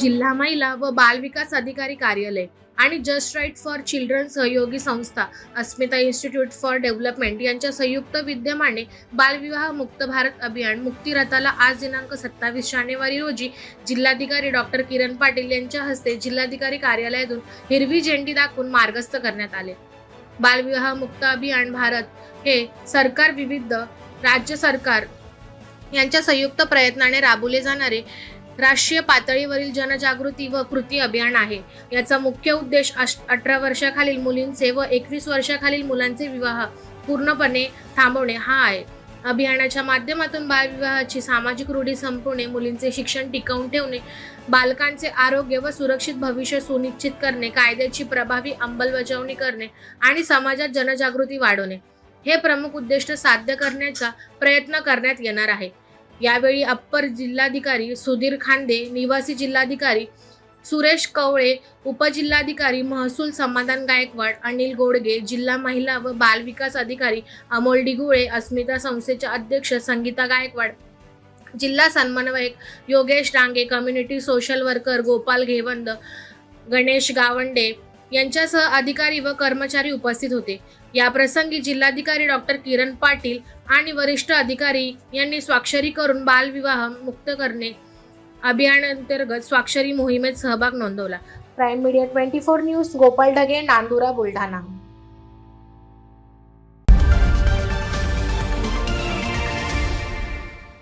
जिल्हा महिला व बाल विकास अधिकारी कार्यालय आणि जस्ट राईट फॉर चिल्ड्रन सहयोगी संस्था अस्मिता इन्स्टिट्यूट फॉर डेव्हलपमेंट यांच्या संयुक्त विद्यमाने बालविवाह मुक्त भारत अभियान मुक्तिरथाला आज दिनांक सत्तावीस जानेवारी रोजी जिल्हाधिकारी डॉक्टर किरण पाटील यांच्या हस्ते जिल्हाधिकारी कार्यालयातून हिरवी झेंडी दाखवून मार्गस्थ करण्यात आले. बालविवाह मुक्त अभियान भारत हे सरकार विविध राज्य सरकार यांच्या संयुक्त प्रयत्नाने राबवले जाणारे राष्ट्रीय पातळीवरील जनजागृती व कृती अभियान आहे. याचा मुख्य उद्देश अठरा वर्षाखालील मुलींचे व एकवीस वर्षाखालील मुलांचे विवाह पूर्णपणे थांबवणे हा आहे. अभियानाच्या माध्यमातून बालविवाहाची सामाजिक रूढी संपवणे मुलींचे शिक्षण टिकवून ठेवणे बालकांचे आरोग्य व सुरक्षित भविष्य सुनिश्चित करणे कायद्याची प्रभावी अंमलबजावणी करणे आणि समाजात जनजागृती वाढवणे. हे प्रमुख उद्दिष्ट साध्य करण्याचा प्रयत्न करण्यात येणार आहे. यावेळी अप्पर जिल्हाधिकारी सुधीर खांदे निवासी जिल्हाधिकारी सुरेश कवळे उपजिल्हाधिकारी महसूल समाधान गायकवाड अनिल गोडगे जिल्हा महिला व बाल विकास अधिकारी अमोल डिगुळे अस्मिता संस्थेच्या अध्यक्ष संगीता गायकवाड जिल्हा समन्वयक Yogesh Dange community social worker Gopal Ghevand Ganesh Gawande यांच्यासह अधिकारी व कर्मचारी उपस्थित होते. या प्रसंगी जिल्हाधिकारी डॉक्टर किरण पाटील आणि वरिष्ठ अधिकारी यांनी स्वाक्षरी करून बालविवाह मुक्त करणे अभियानांतर्गत स्वाक्षरी मोहिमेत सहभाग नोंदवला. Prime media twenty four news Gopal Dhage Nandura Buldhana.